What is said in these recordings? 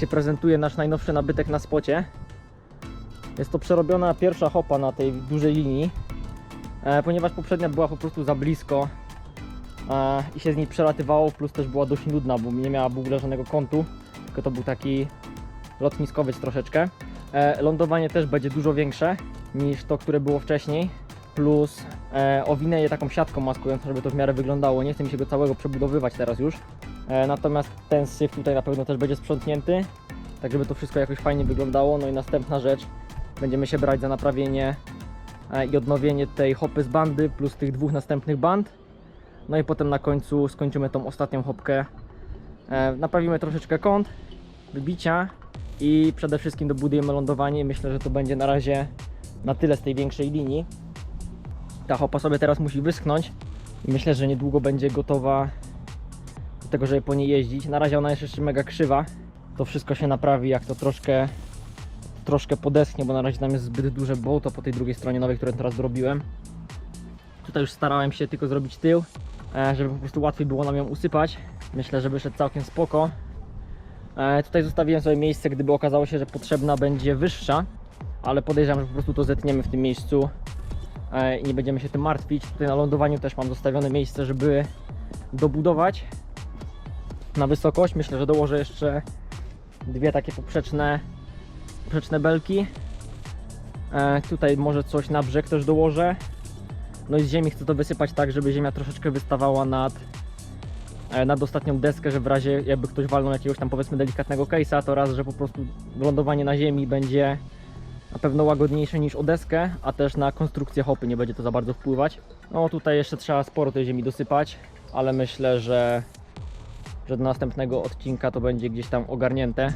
Się prezentuje nasz najnowszy nabytek na spocie. Jest to przerobiona pierwsza hopa na tej dużej linii, e, ponieważ poprzednia była po prostu za blisko e, i się z niej przelatywało, plus też była dość nudna, bo nie miała w ogóle żadnego kątu, tylko to był taki lotniskowiec troszeczkę. E, lądowanie też będzie dużo większe niż to, które było wcześniej, plus owinę je taką siatką maskującą, żeby to w miarę wyglądało. Nie chcę mi się go całego przebudowywać teraz już. E, natomiast ten syf tutaj na pewno też będzie sprzątnięty, tak żeby to wszystko jakoś fajnie wyglądało. No i następna rzecz, będziemy się brać za naprawienie e, i odnowienie tej hopy z bandy, plus tych dwóch następnych band. No i potem na końcu skończymy tą ostatnią hopkę. E, naprawimy troszeczkę kąt, wybicia i przede wszystkim dobudujemy lądowanie. Myślę, że to będzie na razie na tyle z tej większej linii. Ta hopa sobie teraz musi wyschnąć i myślę, że niedługo będzie gotowa do tego, żeby po niej jeździć. Na razie ona jest jeszcze mega krzywa. To wszystko się naprawi, jak to troszkę troszkę podeschnie, bo na razie tam jest zbyt duże bołto po tej drugiej stronie nowej, które teraz zrobiłem. Tutaj już starałem się tylko zrobić tył, e, żeby po prostu łatwiej było nam ją usypać. Myślę, że wyszedł całkiem spoko. E, Tutaj zostawiłem sobie miejsce, gdyby okazało się, że potrzebna będzie wyższa, ale podejrzewam, że po prostu to zetniemy w tym miejscu e, i nie będziemy się tym martwić. Tutaj na lądowaniu też mam zostawione miejsce, żeby dobudować na wysokość. Myślę, że dołożę jeszcze dwie takie poprzeczne, poprzeczne belki. E, Tutaj może coś na brzeg też dołożę. No i z ziemi chcę to wysypać tak, żeby ziemia troszeczkę wystawała nad, e, nad ostatnią deskę, że w razie jakby ktoś walnął jakiegoś tam powiedzmy delikatnego case'a, to raz, że po prostu lądowanie na ziemi będzie na pewno łagodniejsze niż o deskę, a też na konstrukcję hopy nie będzie to za bardzo wpływać. No tutaj jeszcze trzeba sporo tej ziemi dosypać, ale myślę, że, że do następnego odcinka to będzie gdzieś tam ogarnięte.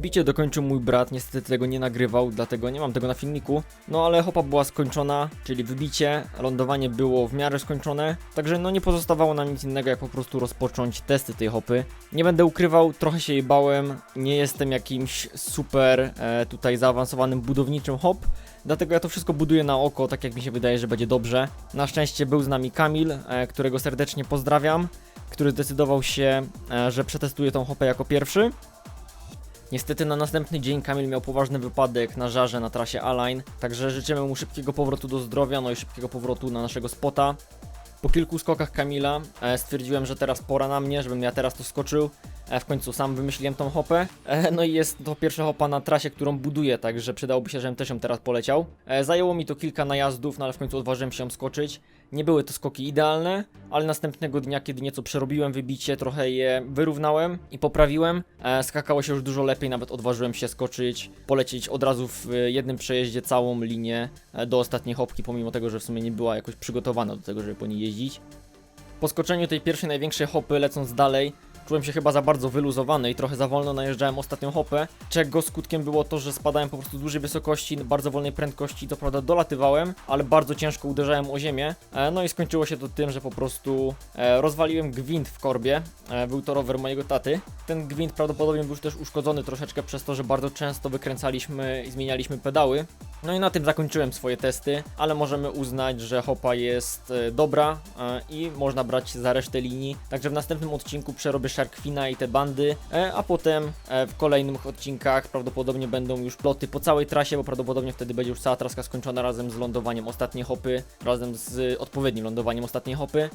Wybicie dokończył mój brat, niestety tego nie nagrywał, dlatego nie mam tego na filmiku. No ale hopa była skończona, czyli wybicie, lądowanie było w miarę skończone, także no nie pozostawało nam nic innego jak po prostu rozpocząć testy tej hopy. Nie będę ukrywał, trochę się jej bałem, nie jestem jakimś super e, tutaj zaawansowanym budowniczym hop, Dlatego ja to wszystko buduję na oko, tak jak mi się wydaje, że będzie dobrze. Na szczęście był z nami Kamil, e, którego serdecznie pozdrawiam, który zdecydował się, e, że przetestuje tą hopę jako pierwszy. Niestety na następny dzień Kamil miał poważny wypadek na żarze na trasie Align, także życzymy mu szybkiego powrotu do zdrowia, no i szybkiego powrotu na naszego spota. Po kilku skokach Kamila e, stwierdziłem, że teraz pora na mnie, żebym ja teraz to skoczył. E, w końcu sam wymyśliłem tą hopę. E, no i jest to pierwsza hopa na trasie, którą buduję, także przydałoby się, żebym też ją teraz poleciał. Zajęło mi to kilka najazdów, no ale w końcu odważyłem się ją skoczyć. Nie były to skoki idealne, ale następnego dnia, kiedy nieco przerobiłem wybicie, trochę je wyrównałem i poprawiłem. E, skakało się już dużo lepiej, nawet odważyłem się skoczyć, polecieć od razu w jednym przejeździe całą linię e, do ostatniej hopki, pomimo tego, że w sumie nie była jakoś przygotowana do tego, żeby po niej jeździć. Po skoczeniu tej pierwszej największej hopy, lecąc dalej, czułem się chyba za bardzo wyluzowany i trochę za wolno najeżdżałem ostatnią hopę, czego skutkiem było to, że spadałem po prostu z dużej wysokości, bardzo wolnej prędkości, to prawda dolatywałem, ale bardzo ciężko uderzałem o ziemię, e, no i skończyło się to tym, że po prostu e, rozwaliłem gwint w korbie, e, był to rower mojego taty. Ten gwint prawdopodobnie był też uszkodzony troszeczkę przez to, że bardzo często wykręcaliśmy i zmienialiśmy pedały, no i na tym zakończyłem swoje testy, ale możemy uznać, że hopa jest e, dobra e, i można brać za resztę linii. Także w następnym odcinku przerobię Sharkwina i te bandy, e, a potem w kolejnych odcinkach prawdopodobnie będą już ploty po całej trasie, bo prawdopodobnie wtedy będzie już cała traska skończona razem z lądowaniem ostatniej hopy, razem z odpowiednim lądowaniem ostatniej hopy.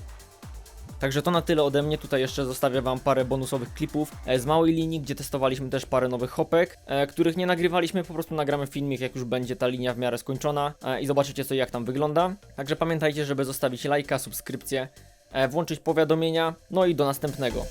Także to na tyle ode mnie. Tutaj jeszcze zostawię Wam parę bonusowych klipów e, z małej linii, gdzie testowaliśmy też parę nowych hopek, e, których nie nagrywaliśmy. Po prostu nagramy filmik, jak już będzie ta linia w miarę skończona e, i zobaczycie co jak tam wygląda. Także pamiętajcie, żeby zostawić lajka, subskrypcję, włączyć powiadomienia. No i do następnego.